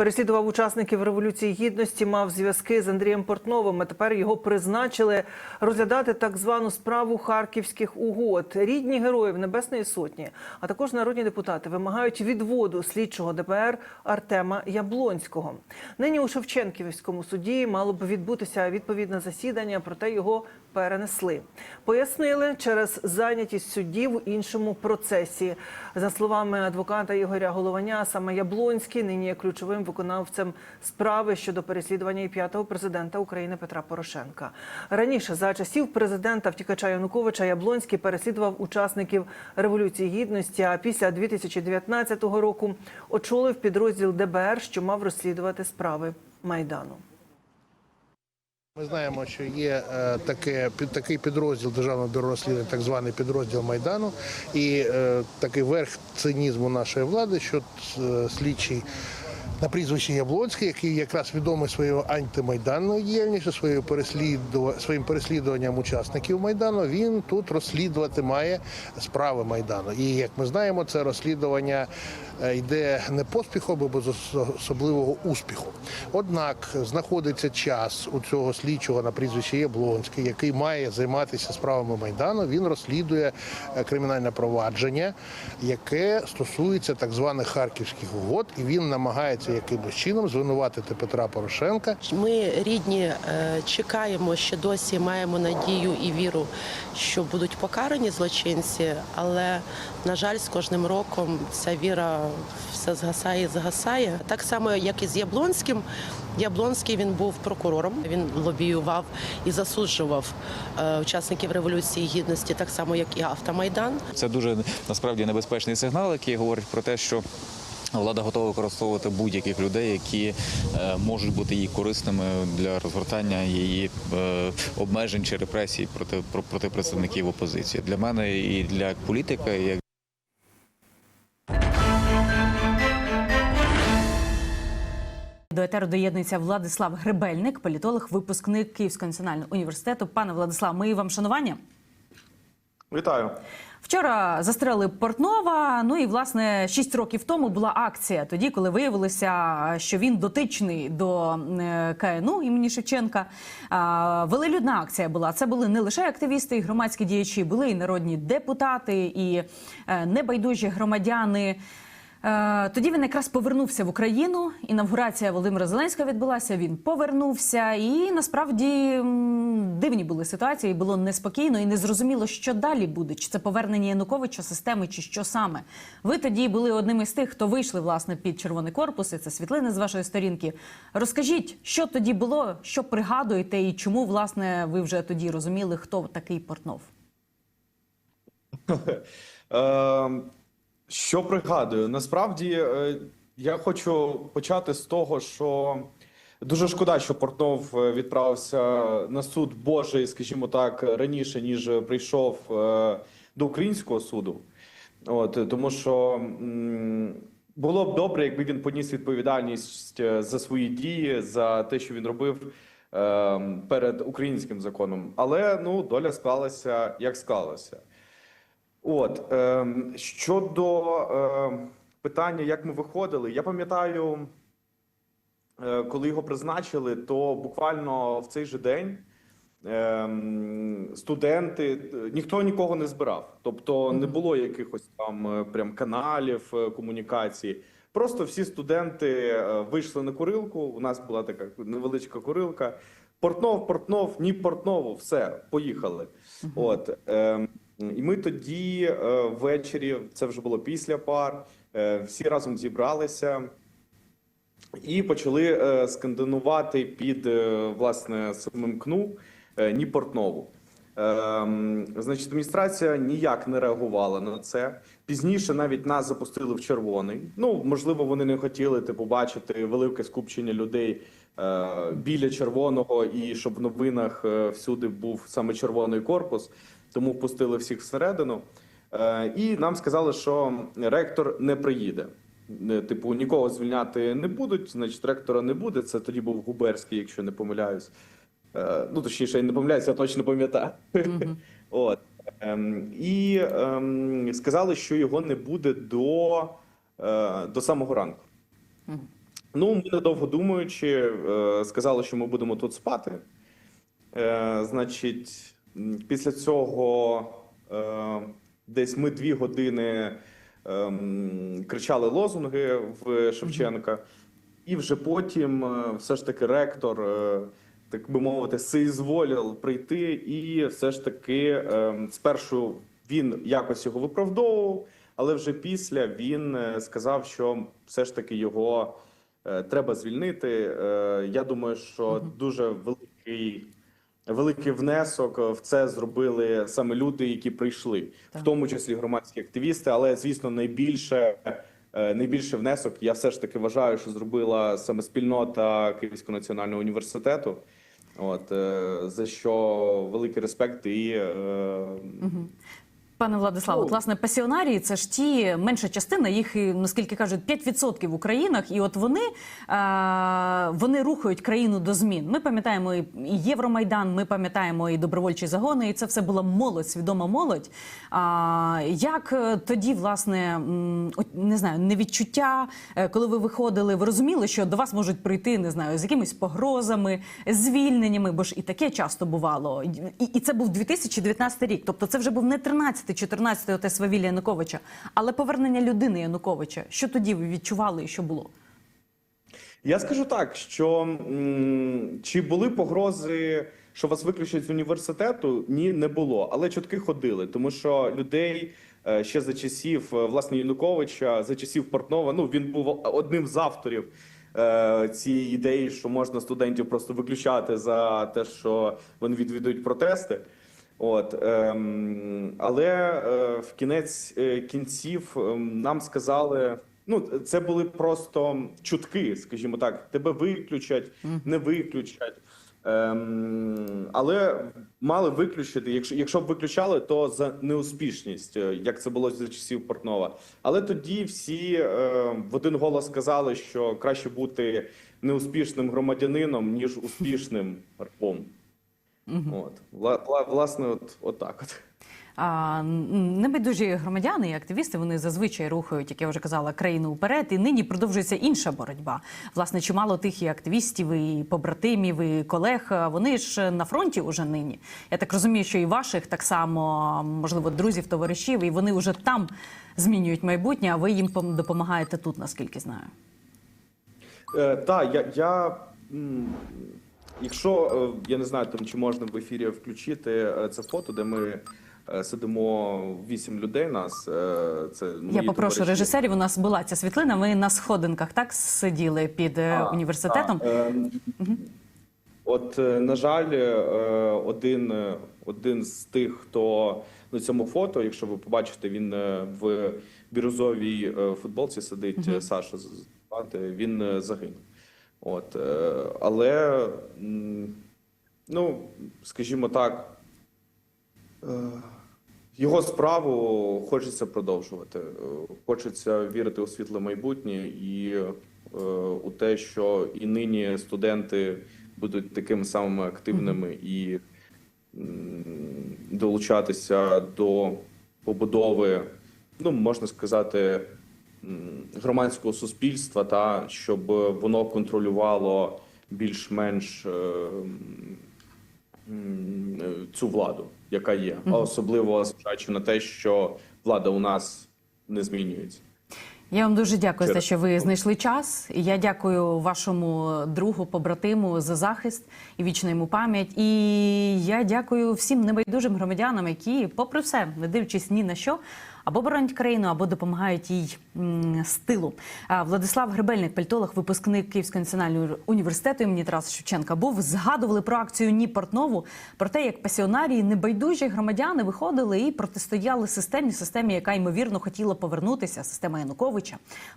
Переслідував учасників революції гідності, мав зв'язки з Андрієм Портновим. А тепер його призначили розглядати так звану справу харківських угод. Рідні героїв Небесної Сотні, а також народні депутати вимагають відводу слідчого ДПР Артема Яблонського. Нині у Шевченківському суді мало б відбутися відповідне засідання, проте його перенесли. Пояснили через зайнятість суддів у іншому процесі. За словами адвоката Ігоря Голованя, саме Яблонський нині є ключовим виконавцем справи щодо переслідування і п'ятого президента України Петра Порошенка. Раніше за часів президента втікача Януковича Яблонський переслідував учасників революції гідності. А після 2019 року очолив підрозділ ДБР, що мав розслідувати справи майдану. Ми знаємо, що є е, таке такий підрозділ державного бюро розслідувань, так званий підрозділ майдану, і е, такий верх цинізму нашої влади, що е, слідчий на прізвище Яблонський, який якраз відомий своєю антимайданною діяльністю, своєю переслідува- своїм переслідуванням учасників майдану. Він тут розслідувати має справи майдану. І як ми знаємо, це розслідування е, йде не поспіхом, а без особливого успіху. Однак знаходиться час у цього слідчого на прізвище Яблонський, який має займатися справами майдану. Він розслідує е, кримінальне провадження, яке стосується так званих харківських угод, і він намагається якимось чином звинуватити Петра Порошенка Ми рідні е, чекаємо, ще досі маємо надію і віру, що будуть покарані злочинці, але на жаль, з кожним роком ця віра все згасає і згасає. Так само, як і з Яблонським. Яблонський він був прокурором. Він лобіював і засуджував е, учасників революції гідності, так само як і автомайдан. Це дуже насправді небезпечний сигнал, який говорить про те, що влада готова використовувати будь-яких людей, які е, можуть бути їй корисними для розгортання її е, обмежень чи репресій проти про- проти представників опозиції. Для мене і для політика, як До етеру доєднується Владислав Гребельник, політолог, випускник Київського національного університету. Пане Владислав, мої вам шанування. Вітаю. Вчора застрелили Портнова. Ну і власне шість років тому була акція. Тоді, коли виявилося, що він дотичний до е, КНУ імені Шевченка. Велелюдна акція була. Це були не лише активісти і громадські діячі, були і народні депутати, і е, небайдужі громадяни. Е, Тоді він якраз повернувся в Україну. Інавгурація Володимира Зеленського відбулася. Він повернувся, і насправді дивні були ситуації. Було неспокійно і незрозуміло, що далі буде. Чи це повернення Януковича системи, чи що саме. Ви тоді були одним із тих, хто вийшли власне під червоний корпус. І це світлини з вашої сторінки. Розкажіть, що тоді було, що пригадуєте, і чому власне ви вже тоді розуміли, хто такий Портнов? Що пригадую? Насправді е, я хочу почати з того, що дуже шкода, що Портнов е, відправився на суд Божий, скажімо так, раніше ніж прийшов е, до українського суду. От тому, що було б добре, якби він поніс відповідальність за свої дії, за те, що він робив е, перед українським законом. Але ну доля склалася як склалася. От ем, щодо ем, питання, як ми виходили, я пам'ятаю, е, коли його призначили, то буквально в цей же день ем, студенти е, ніхто нікого не збирав. Тобто не було якихось там е, прям каналів е, комунікації. Просто всі студенти е, вийшли на курилку. У нас була така невеличка курилка. Портнов, Портнов, ні Портнову, все, поїхали. От і ми тоді е, ввечері, це вже було після пар, е, всі разом зібралися і почали е, скандинувати під власне самим КНУ ні Портнову. Ем, значить, адміністрація ніяк не реагувала на це. Пізніше навіть нас запустили в червоний. Ну, можливо, вони не хотіли типу бачити велике скупчення людей е, біля червоного, і щоб в новинах всюди був саме червоний корпус, тому впустили всіх всередину. Е, і нам сказали, що ректор не приїде. Е, Типу, нікого звільняти не будуть, значить, ректора не буде. Це тоді був Губерський, якщо не помиляюсь. Е, ну, точніше, я не помиляюся, я точно пам'ятаю. От. Ем, і ем, сказали, що його не буде до, е, до самого ранку. Ну, ми недовго думаючи, е, сказали, що ми будемо тут спати. Е, Значить, після цього е, десь ми дві години ем, кричали лозунги в Шевченка, і вже потім е, все ж таки ректор, е, так би мовити, соізволив прийти, і все ж таки спершу він якось його виправдовував, але вже після він е, сказав, що все ж таки його е, треба звільнити. Е, Я думаю, що дуже великий. Великий внесок в це зробили саме люди, які прийшли, в тому числі громадські активісти. Але звісно, найбільше е, найбільший внесок я все ж таки вважаю, що зробила саме спільнота Київського національного університету. От е, за що великий респект і е, Пане Владиславе, от, власне, пасіонарії це ж ті менша частина, їх наскільки кажуть, 5% в Українах, і от вони, е, вони рухають країну до змін. Ми пам'ятаємо і Євромайдан, ми пам'ятаємо і добровольчі загони, і це все була молодь, свідома молодь. А, як е, тоді, власне, не знаю, невідчуття, е, коли ви виходили, ви розуміли, що до вас можуть прийти, не знаю, з якимись погрозами, звільненнями, бо ж і таке часто бувало. І, і це був 2019 рік. Тобто це вже був не 13-14 оте свавілля Януковича, але повернення людини Януковича. Що тоді ви відчували і що було? Я скажу так, що чи були погрози, що вас виключать з університету? Ні, не було. Але чутки ходили, тому що людей е, ще за часів е, власне Януковича, за часів Портнова, ну він був одним з авторів е, цієї ідеї, що можна студентів просто виключати за те, що вони відвідують протести. От ем, але е, в кінець е, кінців ем, нам сказали. Ну, це були просто чутки, скажімо так. Тебе виключать, не виключать. Ем, але мали виключити. Якщо, якщо б виключали, то за неуспішність, е, як це було за часів Портнова. Але тоді всі е, в один голос сказали, що краще бути неуспішним громадянином, ніж успішним рабом. От. Вла, вла- власне, от, от от. А, небайдужі громадяни і активісти вони зазвичай рухають, як я вже казала, країну вперед. І нині продовжується інша боротьба. Власне, чимало тих і активістів, і побратимів, і колег. Вони ж на фронті уже нині. Я так розумію, що і ваших так само, можливо, друзів, товаришів, і вони вже там змінюють майбутнє. А ви їм допомагаєте тут, наскільки знаю. Е, так, я, я якщо е, я не знаю, там чи можна в ефірі включити е, це фото, де ми е, сидимо вісім людей. Нас це Я попрошу товариші. режисерів. У нас була ця світлина. Ми на сходинках так сиділи під А, університетом. так, е, От, е, на жаль, один, один з тих, хто на цьому фото, якщо ви побачите, він в бірюзовій футболці сидить е, Саша він загинув. От, е, але, ну, скажімо так, е, його справу хочеться продовжувати. Е, Хочеться вірити у світле майбутнє і у те, що і нині студенти будуть такими самими активними і долучатися до побудови, ну можна сказати, громадського суспільства, та щоб воно контролювало більш-менш е, цю владу, яка є, а особливо зважаючи на те, що влада у нас не змінюється. Я вам дуже дякую за те, що ви знайшли час. І я дякую вашому другу, побратиму за захист і вічну йому пам'ять. І я дякую всім небайдужим громадянам, які, попри все, не дивлячись ні на що, або боронять країну, або допомагають їй з тилу. Владислав Гребельник, пальтолог, випускник Київського національного університету імені Тараса Шевченка, був згадували про акцію Ні Портнову, про те, як пасіонарії небайдужі громадяни виходили і протистояли системі, системі, яка ймовірно хотіла повернутися, система Януковича,